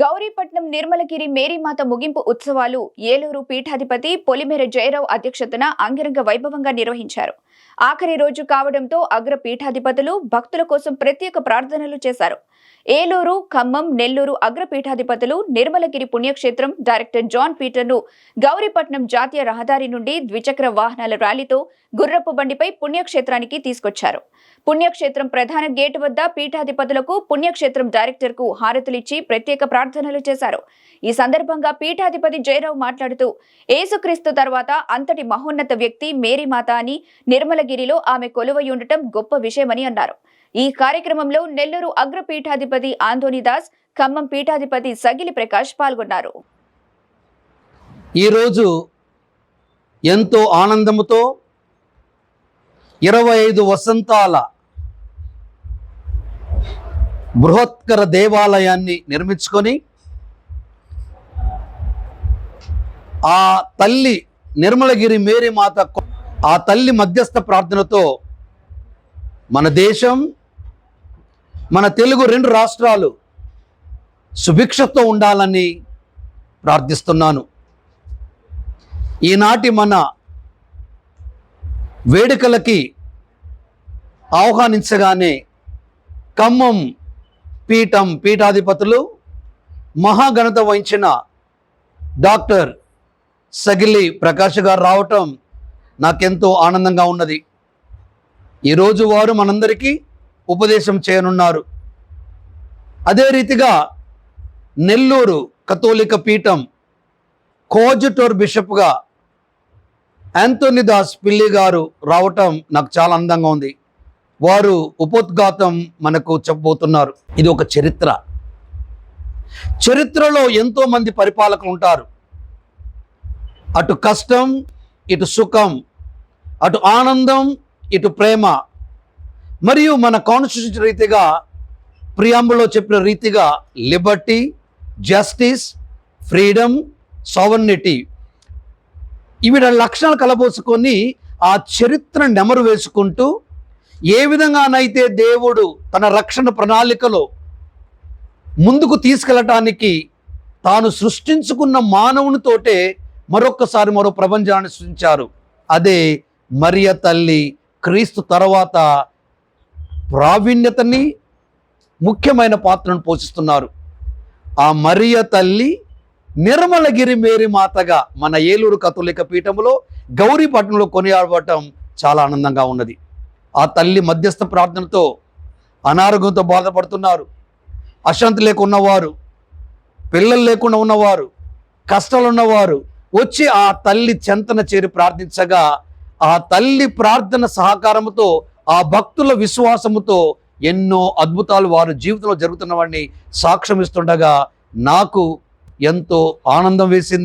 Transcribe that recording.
గౌరీపట్నం నిర్మలగిరి మేరీమాత ముగింపు ఉత్సవాలు ఏలూరు పీఠాధిపతి పొలిమేర జయరావు అధ్యక్షతన అంగరంగ వైభవంగా నిర్వహించారు. ఆఖరి రోజు కావడంతో అగ్ర పీఠాధిపతులు భక్తుల కోసం ప్రత్యేక ప్రార్థనలు చేశారు. ఏలూరు ఖమ్మం నెల్లూరు అగ్ర పీఠాధిపతులు నిర్మలగిరి పుణ్యక్షేత్రం డైరెక్టర్ జాన్ పీటర్ను గౌరీపట్నం జాతీయ రహదారి నుండి ద్విచక్ర వాహనాల ర్యాలీతో గుర్రపు బండిపై పుణ్యక్షేత్రానికి తీసుకొచ్చారు. పుణ్యక్షేత్రం ప్రధాన గేటు వద్ద పీఠాధిపతులకు పుణ్యక్షేత్రం డైరెక్టర్కు హారతులిచ్చి ప్రత్యేక ప్రార్థనలు చేశారు. ఈ సందర్భంగా పీఠాధిపతి జయరావు మాట్లాడుతూ ఏసుక్రీస్తు తర్వాత అంతటి మహోన్నత వ్యక్తి మేరీమాత అని నిర్మలగిరిలో ఆమె కొలువై ఉండటం గొప్ప విషయమని అన్నారు. ఈ కార్యక్రమంలో నెల్లూరు అగ్ర పీఠాధిపతి ఆంధోనిదాస్ ఖమ్మం పీఠాధిపతి సగిలి ప్రకాష్ పాల్గొన్నారు. ఈరోజు ఎంతో ఆనందముతో ఇరవై ఐదు వసంతాల బృహత్కర దేవాలయాన్ని నిర్మించుకొని ఆ తల్లి నిర్మలగిరి మేరీ మాత ఆ తల్లి మధ్యస్థ ప్రార్థనతో మన దేశం మన తెలుగు రెండు రాష్ట్రాలు సుభిక్షతో ఉండాలని ప్రార్థిస్తున్నాను. ఈనాటి మన వేడుకలకి ఆహ్వానించగానే ఖమ్మం పీఠం పీఠాధిపతులు మహాఘనత వహించిన డాక్టర్ సగిలి ప్రకాష్ గారు రావటం నాకెంతో ఆనందంగా ఉన్నది. ఈరోజు వారు మనందరికీ ఉపదేశం చేయనున్నారు. అదే రీతిగా నెల్లూరు కథోలిక పీఠం కోజటోర్ బిషప్గా యాంతోని దాస్ పిల్లి గారు రావటం నాకు చాలా అందంగా ఉంది. వారు ఉపోద్ఘాతం మనకు చెప్పబోతున్నారు. ఇది ఒక చరిత్ర. చరిత్రలో ఎంతో మంది పరిపాలకులు ఉంటారు. అటు కష్టం ఇటు సుఖం అటు ఆనందం ఇటు ప్రేమ మరియు మన కాన్స్టిట్యూషన్ రీతిగా ప్రియాంబులో చెప్పిన రీతిగా లిబర్టీ జస్టిస్ ఫ్రీడమ్ సావర్నిటీ ఇవి లక్షణాలు కలబోసుకొని ఆ చరిత్ర నెమరు వేసుకుంటూ ఏ విధంగానైతే దేవుడు తన రక్షణ ప్రణాళికలో ముందుకు తీసుకెళ్ళటానికి తాను సృష్టించుకున్న మానవునితోటే మరొక్కసారి మరో ప్రపంచాన్ని సృష్టించారు. అదే మరియ తల్లి క్రీస్తు తర్వాత ప్రావీణ్యతని ముఖ్యమైన పాత్రను పోషిస్తున్నారు. ఆ మరియ తల్లి నిర్మలగిరి మేరీ మాతగా మన ఏలూరు కథోలిక పీఠంలో గౌరీపట్నంలో కొనియాడబడటం చాలా ఆనందంగా ఉన్నది. ఆ తల్లి మధ్యస్థ ప్రార్థనతో అనారోగ్యంతో బాధపడుతున్నారు. అశాంతి లేకున్న పిల్లలు లేకుండా ఉన్నవారు కష్టాలు ఉన్నవారు వచ్చి ఆ తల్లి చెంతన చేరి ప్రార్థించగా ఆ తల్లి ప్రార్థన సహకారముతో ఆ భక్తుల విశ్వాసముతో ఎన్నో అద్భుతాలు వారు జీవితంలో జరుగుతున్నవాడిని సాక్ష్యం ఇస్తుండగా నాకు ఎంతో ఆనందం వేసింది.